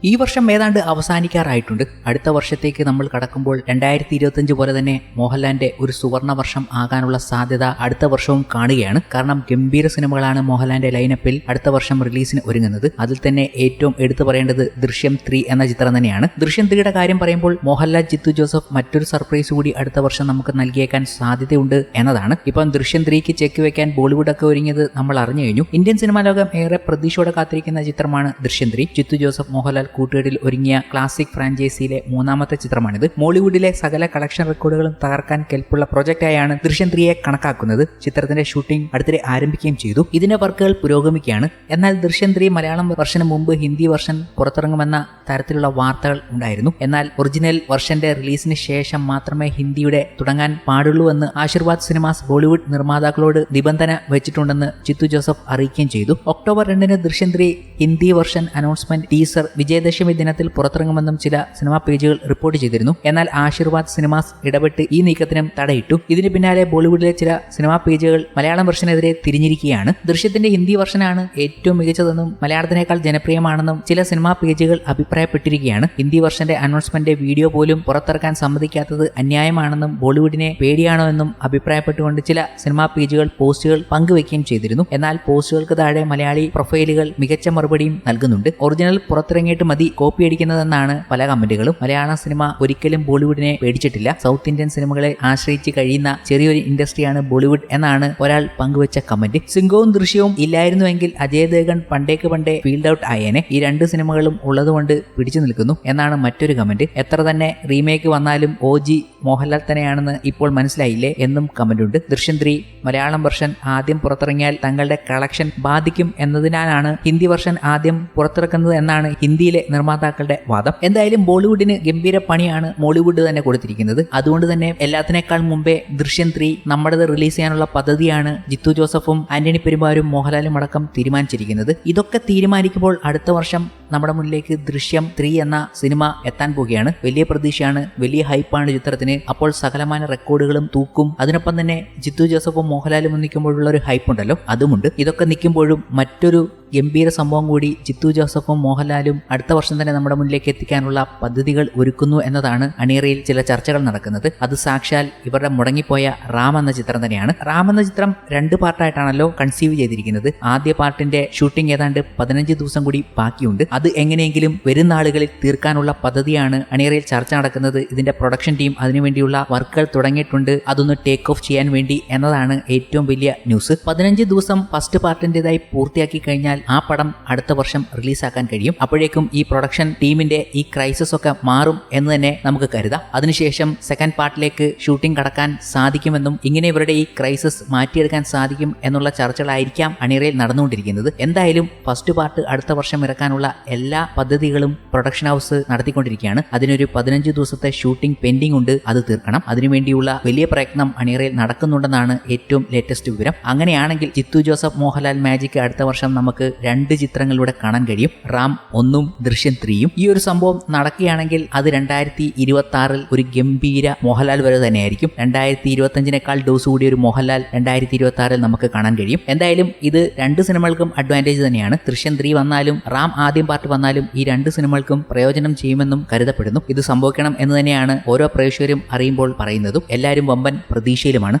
ഈ വർഷം ഏതാണ്ട് അവസാനിക്കാറായിട്ടുണ്ട്. അടുത്ത വർഷത്തേക്ക് നമ്മൾ കടക്കുമ്പോൾ രണ്ടായിരത്തി ഇരുപത്തിയഞ്ച് പോലെ തന്നെ മോഹൻലാലിന്റെ ഒരു സുവർണ വർഷം ആകാനുള്ള സാധ്യത അടുത്ത വർഷവും കാണുകയാണ്. കാരണം ഗംഭീര സിനിമകളാണ് മോഹൻലാലിന്റെ ലൈനപ്പിൽ അടുത്ത വർഷം റിലീസിന് ഒരുങ്ങുന്നത്. അതിൽ തന്നെ ഏറ്റവും എടുത്തു പറയേണ്ടത് ദൃശ്യം ത്രീ എന്ന ചിത്രം തന്നെയാണ്. ദൃശ്യം ത്രീയുടെ കാര്യം പറയുമ്പോൾ മോഹൻലാൽ ജിത്തു ജോസഫ് മറ്റൊരു സർപ്രൈസ് കൂടി അടുത്ത വർഷം നമുക്ക് നൽകിയേക്കാൻ സാധ്യതയുണ്ട് എന്നതാണ്. ഇപ്പം ദൃശ്യം ത്രീക്ക് ചെക്ക് വെക്കാൻ ബോളിവുഡ് ഒക്കെ ഒരുങ്ങിയത് നമ്മൾ അറിഞ്ഞു കഴിഞ്ഞു. ഇന്ത്യൻ സിനിമാ ലോകം ഏറെ പ്രതീക്ഷയോടെ കാത്തിരിക്കുന്ന ചിത്രമാണ് ദൃശ്യം ത്രീ. ജിത്തു ജോസഫ് മോഹൻലാൽ കൂട്ടുകെട്ടിൽ ഒരുങ്ങിയ ക്ലാസിക് ഫ്രാഞ്ചൈസിയിലെ മൂന്നാമത്തെ ചിത്രമാണിത്. മോളിവുഡിലെ സകല കളക്ഷൻ റെക്കോർഡുകളും തകർക്കാൻ കെൽപ്പുള്ള പ്രൊജക്റ്റായാണ് ദൃശ്യം ത്രീയെ കണക്കാക്കുന്നത്. ചിത്രത്തിന്റെ ഷൂട്ടിംഗ് അടുത്തിടെ ആരംഭിക്കുകയും ചെയ്തു. ഇതിന്റെ വർക്കുകൾ പുരോഗമിക്കുകയാണ്. എന്നാൽ ദൃശ്യം ത്രീ മലയാളം വർഷന് മുമ്പ് ഹിന്ദി വർഷൻ പുറത്തിറങ്ങുമെന്ന തരത്തിലുള്ള വാർത്തകൾ ഉണ്ടായിരുന്നു. എന്നാൽ ഒറിജിനൽ വർഷന്റെ റിലീസിന് ശേഷം മാത്രമേ ഹിന്ദിയുടെ തുടങ്ങാൻ പാടുള്ളൂ എന്ന് ആശീർവാദ് സിനിമാസ് ബോളിവുഡ് നിർമ്മാതാക്കളോട് നിബന്ധന വെച്ചിട്ടുണ്ടെന്ന് ചിത്തു ജോസഫ് അറിയിക്കുകയും ചെയ്തു. ഒക്ടോബർ രണ്ടിന് Drishyam three Hindi version announcement teaser Vijayadashami ദിനത്തിൽ പുറത്തിറങ്ങുമെന്നും ചില സിനിമാ പേജുകൾ റിപ്പോർട്ട് ചെയ്തിരുന്നു. എന്നാൽ ആശീർവാദ് സിനിമാസ് ഇടപെട്ട് ഈ നീക്കത്തിനും തടയിട്ടു. ഇതിന് പിന്നാലെ ബോളിവുഡിലെ ചില സിനിമാ പേജുകൾ മലയാളം വെർഷനെതിരെ തിരിഞ്ഞിരിക്കുകയാണ്. ദൃശ്യത്തിന്റെ ഹിന്ദി വെർഷനാണ് ഏറ്റവും മികച്ചതെന്നും മലയാളത്തിനേക്കാൾ ജനപ്രിയമാണെന്നും ചില സിനിമാ പേജുകൾ അഭിപ്രായപ്പെട്ടിരിക്കുകയാണ്. ഹിന്ദി വെർഷന്റെ അനൗൺസ്മെന്റ് വീഡിയോ പോലും പുറത്തിറക്കാൻ സമ്മതിക്കാത്തത് അന്യായമാണെന്നും ബോളിവുഡിനെ പേടിയാണോ എന്നും അഭിപ്രായപ്പെട്ടുകൊണ്ട് ചില സിനിമാ പേജുകൾ പോസ്റ്റുകൾ പങ്കുവയ്ക്കുകയും ചെയ്തിരുന്നു. എന്നാൽ പോസ്റ്റുകൾക്ക് താഴെ മലയാളി പ്രൊഫൈലുകൾ മികച്ച മറുപടിയും നൽകുന്നുണ്ട്. ഒറിജിനൽ പുറത്തിറങ്ങിയിട്ട് മതി കോപ്പി അടിക്കുന്നതെന്നാണ് പല കമന്റുകളും. മലയാള സിനിമ ഒരിക്കലും ബോളിവുഡിനെ പേടിച്ചിട്ടില്ല. സൗത്ത് ഇന്ത്യൻ സിനിമകളെ ആശ്രയിച്ച് കഴിയുന്ന ചെറിയൊരു ഇൻഡസ്ട്രിയാണ് ബോളിവുഡ് എന്നാണ് ഒരാൾ പങ്കുവച്ച കമന്റ്. സിംഗവും ദൃശ്യവും ഇല്ലായിരുന്നുവെങ്കിൽ അജയ് ദേഗൻ പണ്ടേക്ക് പണ്ടേ ഫീൽഡ് ഔട്ട് ആയേനെ. ഈ രണ്ട് സിനിമകളും ഉള്ളതുകൊണ്ട് പിടിച്ചു നിൽക്കുന്നു എന്നാണ് മറ്റൊരു കമന്റ്. എത്ര തന്നെ റീമേക്ക് വന്നാലും ഒ ജി മോഹൻലാൽ തന്നെയാണെന്ന് ഇപ്പോൾ മനസ്സിലായില്ലേ എന്നും കമന്റുണ്ട്. ദൃശ്യം ത്രീ മലയാളം വെർഷൻ ആദ്യം പുറത്തിറങ്ങിയാൽ തങ്ങളുടെ കളക്ഷൻ ബാധിക്കും എന്നതിനാലാണ് ഹിന്ദി വെർഷൻ ആദ്യം പുറത്തിറക്കുന്നത് എന്നാണ് ഹിന്ദിയിലെ നിർമ്മാതാക്കളുടെ വാദം. എന്തായാലും ബോളിവുഡിന് ഗംഭീര പണിയാണ് മോളിവുഡ് തന്നെ കൊടുത്തിരിക്കുന്നത്. അതുകൊണ്ട് തന്നെ എല്ലാത്തിനേക്കാൾ മുമ്പേ ദൃശ്യം ത്രീ നമ്മുടേത് റിലീസ് ചെയ്യാനുള്ള പദ്ധതിയാണ് ജിത്തു ജോസഫും ആന്റണി പെരുമാരും മോഹൻലാലും അടക്കം തീരുമാനിച്ചിരിക്കുന്നത്. ഇതൊക്കെ തീരുമാനിക്കുമ്പോൾ അടുത്ത വർഷം നമ്മുടെ മുന്നിലേക്ക് ദൃശ്യം ത്രീ എന്ന സിനിമ എത്താൻ പോവുകയാണ്. വലിയ പ്രതീക്ഷയാണ് വലിയ ഹൈപ്പാണ് ചിത്രത്തിന് അപ്പോൾ സകലമാന റെക്കോർഡുകളും തൂക്കും. അതിനൊപ്പം തന്നെ ജിത്തു ജോസഫും മോഹൻലാലും നിൽക്കുമ്പോഴുള്ള ഒരു ഹൈപ്പ് ഉണ്ടല്ലോ അതുമുണ്ട്. ഇതൊക്കെ നിൽക്കുമ്പോഴും മറ്റൊരു ഗംഭീര സംഭവം കൂടി ജിത്തു ജോസഫും മോഹൻലാലും അടുത്ത വർഷം തന്നെ നമ്മുടെ മുന്നിലേക്ക് എത്തിക്കാനുള്ള പദ്ധതികൾ ഒരുക്കുന്നു എന്നതാണ് അണിയറയിൽ ചില ചർച്ചകൾ നടക്കുന്നത്. അത് സാക്ഷാൽ ഇവരുടെ മുടങ്ങിപ്പോയ റാം എന്ന ചിത്രം തന്നെയാണ്. റാം എന്ന ചിത്രം രണ്ട് പാർട്ടായിട്ടാണല്ലോ കൺസീവ് ചെയ്തിരിക്കുന്നത്. ആദ്യ പാർട്ടിന്റെ ഷൂട്ടിംഗ് ഏതാണ്ട് പതിനഞ്ച് ദിവസം കൂടി ബാക്കിയുണ്ട്. അത് എങ്ങനെയെങ്കിലും വരും നാളുകളിൽ തീർക്കാനുള്ള പദ്ധതിയാണ് അണിയറയിൽ ചർച്ച നടക്കുന്നത്. ഇതിന്റെ പ്രൊഡക്ഷൻ ടീം അതിനുവേണ്ടിയുള്ള വർക്കുകൾ തുടങ്ങിയിട്ടുണ്ട്. അതൊന്ന് ടേക്ക് ഓഫ് ചെയ്യാൻ വേണ്ടി എന്നതാണ് ഏറ്റവും വലിയ ന്യൂസ്. പതിനഞ്ച് ദിവസം ഫസ്റ്റ് പാർട്ടിന്റെതായി പൂർത്തിയാക്കി കഴിഞ്ഞാൽ ആ പടം അടുത്ത വർഷം റിലീസാക്കാൻ കഴിയും. അപ്പോഴേക്കും ഈ പ്രൊഡക്ഷൻ ടീമിന്റെ ഈ ക്രൈസിസ് ഒക്കെ മാറും എന്ന് തന്നെ നമുക്ക് കരുതാം. അതിനുശേഷം സെക്കൻഡ് പാർട്ടിലേക്ക് ഷൂട്ടിംഗ് കടക്കാൻ സാധിക്കുമെന്നും ഇങ്ങനെ ഇവരുടെ ഈ ക്രൈസിസ് മാറ്റിയെടുക്കാൻ സാധിക്കും എന്നുള്ള ചർച്ചകളായിരിക്കാം അണിയറയിൽ നടന്നുകൊണ്ടിരിക്കുന്നത്. എന്തായാലും ഫസ്റ്റ് പാർട്ട് അടുത്ത വർഷം ഇറക്കാനുള്ള എല്ലാ പദ്ധതികളും പ്രൊഡക്ഷൻ ഹൗസ് നടത്തിക്കൊണ്ടിരിക്കുകയാണ്. അതിനൊരു പതിനഞ്ച് ദിവസത്തെ ഷൂട്ടിംഗ് പെൻഡിംഗ് ഉണ്ട് അത് തീർക്കണം. അതിനുവേണ്ടിയുള്ള വലിയ പ്രയത്നം അണിയറയിൽ നടക്കുന്നുണ്ടെന്നാണ് ഏറ്റവും ലേറ്റസ്റ്റ് വിവരം. അങ്ങനെയാണെങ്കിൽ ജിത്തു ജോസഫ് മോഹൻലാൽ മാജിക് അടുത്ത വർഷം നമുക്ക് രണ്ട് ചിത്രങ്ങളിലൂടെ കാണാൻ കഴിയും. റാം ഒന്നും ദൃശ്യം ത്രീയും. ഈ ഒരു സംഭവം നടക്കുകയാണെങ്കിൽ അത് രണ്ടായിരത്തി ഇരുപത്തി ആറിൽ ഒരു ഗംഭീര മോഹൻലാൽ വരെ തന്നെയായിരിക്കും. രണ്ടായിരത്തി ഇരുപത്തി അഞ്ചിനേക്കാൾ ഡോസ് കൂടിയ ഒരു മോഹൻലാൽ രണ്ടായിരത്തി ഇരുപത്തി ആറിൽ നമുക്ക് കാണാൻ കഴിയും. എന്തായാലും ഇത് രണ്ട് സിനിമകൾക്കും അഡ്വാന്റേജ് തന്നെയാണ്. ദൃശ്യം ത്രീ വന്നാലും റാം ആദ്യം പാർട്ട് വന്നാലും ഈ രണ്ട് സിനിമകൾക്കും പ്രയോജനം ചെയ്യുമെന്നും കരുതപ്പെടുന്നു. ഇത് സംഭവിക്കണം എന്ന് തന്നെയാണ് ഓരോ പ്രേക്ഷകരും അറിയുമ്പോൾ പറയുന്നതും. എല്ലാവരും വമ്പൻ പ്രതീക്ഷയിലുമാണ്.